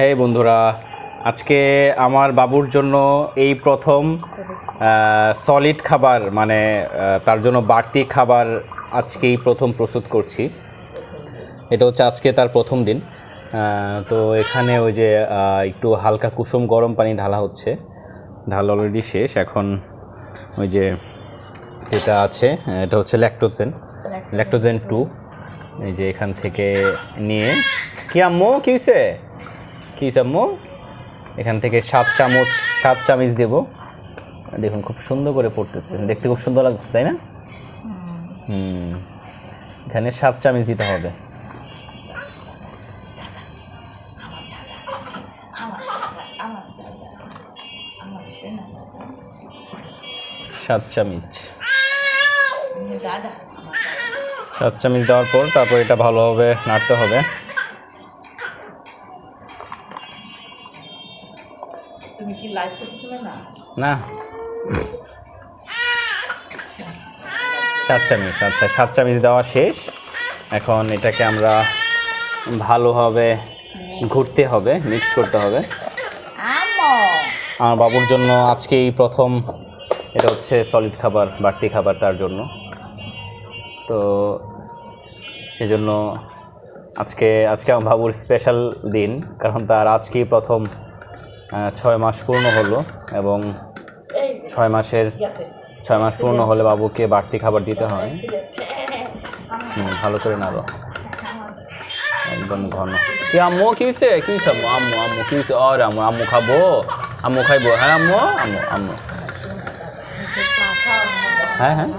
এই বন্ধুরা আজকে আমার বাবুর জন্য এই প্রথম সলিড খাবার মানে তার জন্য বাড়তি খাবার আজকেই প্রথম প্রস্তুত করছি। এটা হচ্ছে আজকে তার প্রথম দিন। তো এখানে ওই যে একটু হালকা কুসুম গরম পানি ঢালা হচ্ছে। ঢাল অলরেডি শেষ। এখন ওই যে যেটা আছে এটা হচ্ছে ল্যাকটোজেন ল্যাকটোজেন টু এই যে এখান থেকে নিয়ে কি আম্মু কি হয়েছে কি আম্মু এখান থেকে সাত চামচ সাত চামচ দেব। দেখুন, খুব সুন্দর করে পড়তেছে। দেখতে খুব সুন্দর লাগছে তাই না? হুম। এখানে সাত চামচ দিতে হবে। সাত চামচ। সাত চামচ দেওয়ার পর তারপর এটা ভালোভাবে নাড়তে হবে। না। সাত চামচ আচ্ছা সাত চামচ দেওয়া শেষ। এখন এটাকে আমরা ভালোভাবে ঘুরতে হবে মিক্স করতে হবে। আমো আমার বাবুর জন্য আজকে এই প্রথম, এটা হচ্ছে সলিড খাবার, বাড়তি খাবার তার জন্য। তো এই জন্য আজকে আজকে আমার বাবুর স্পেশাল দিন, কারণ তার আজকেই প্রথম ছয় মাস পূর্ণ হলো এবং ছয় মাসের ছয় মাস পূর্ণ হলে বাবুকে বাড়তি খাবার দিতে হয়। ভালো করে নাড়ো। একদম ঘন। কি আম্মু, কি হয়েছে কি হয়েছে আম্মু? আম্মু কি হয়েছে আর আম্মু আম্মু খাব? আম্মু খাইবো? হ্যাঁ আম্মু? আম্মু আম্মু। হ্যাঁ হ্যাঁ।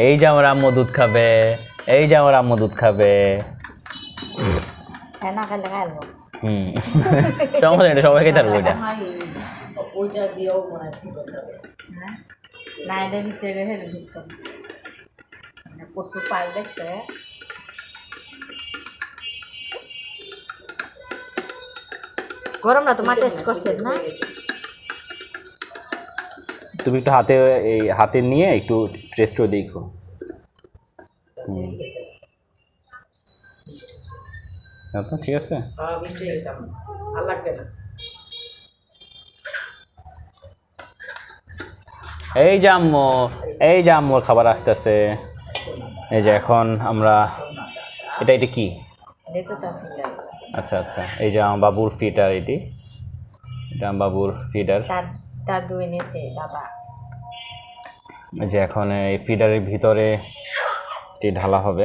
এই যে আমার আম্মু দুধ খাবে এই যে আমার আম্মু দুধ খাবে। হ্যাঁ হুম। সমস্যা এটা ওইটা। দিয়েও মনে না এটা ভিতরে রেখে ঢুকতাম পট্টু পাল দেখছে। গরম না তোমার টেস্ট করছেন না? তুমি একটু হাতে এই হাতে নিয়ে একটু টেস্টও দেখো। হ্যাঁ তো ঠিক আছে? হ্যাঁ এই যে আম্মু এই যে আম্মুর খাবার আসতেছে। এই যে এখন আমরা এটা এটা কি? আচ্ছা আচ্ছা। এই যে আমার বাবুর ফিডার এটি। এটা আমার বাবুর তার দাদু এনেছে দাদা। যে এখন এই ফিডারের ভিতরে এটি ঢালা হবে।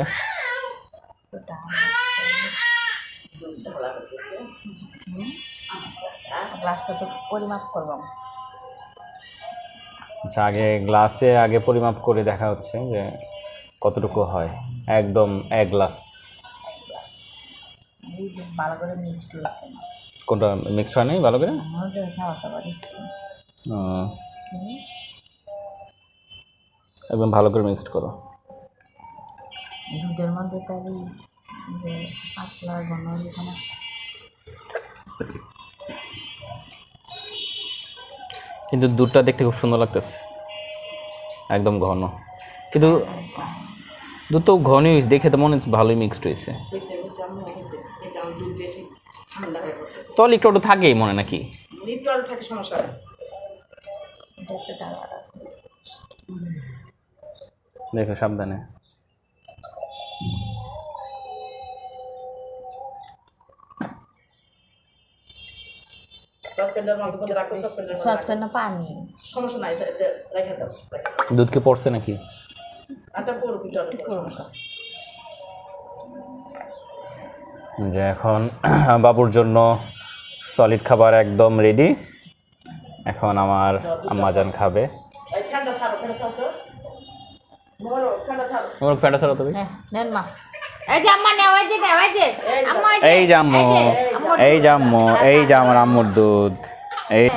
গ্লাসটা তো পরিমাপ করবাম আচ্ছা আগে গ্লাসে আগে পরিমাপ করে দেখা হচ্ছে যে কতটুকু হয়। একদম এক গ্লাস। ভালো করে মিক্সড হয়েছে। কোনটা মিক্সড হয় নাই ভালো করে? একদম ভালো করে মিক্সড করো। দুধের মধ্যে তার এই যে পাতলা ঘন সমস্যা। কিন্তু দুধটা দেখতে খুব সুন্দর লাগতেছে। একদম ঘন। কিন্তু দুধ তো ঘনই হয়েছে দেখে তো মনে হচ্ছে ভালোই মিক্সড হয়েছে। তল একটু একটু থাকেই মনে নাকি? থাকে সমস্যা দেখো সাবধানে। সসপ্যানে পানি। সমস্যা নাই এটা- এটা রেখে দাও দুধ কি পড়ছে নাকি? আচ্ছা যে এখন বাবুর জন্য সলিড খাবার একদম রেডি এখন আমার আম্মাজান খাবে। ছাড়ো ঠান্ডা ছাড়ো তো মোরো ঠান্ডা ছাড়ো আমার ফ্যাটা ছাড়া তবে হ্যাঁ নেন মা এই যে। আম্মা নেওয়া যে নেওয়া যে এই যে আম্মু এই যে আম্মু এই যে আমার আম্মুর দুধ। এই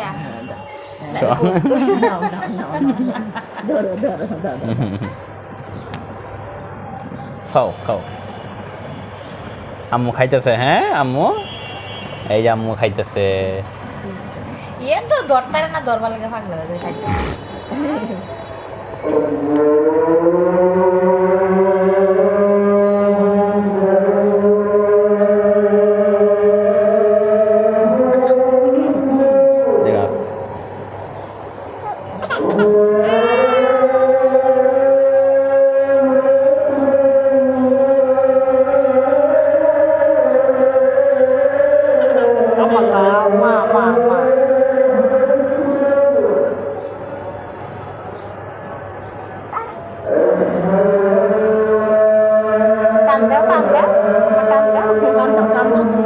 খাও খাও। আম্মু খাইতেছে হ্যাঁ আম্মু? এই যে আম্মু খাইতেছে। ইয়ে তো দরতারে না দরবার tanda tanda tanda tanda tanda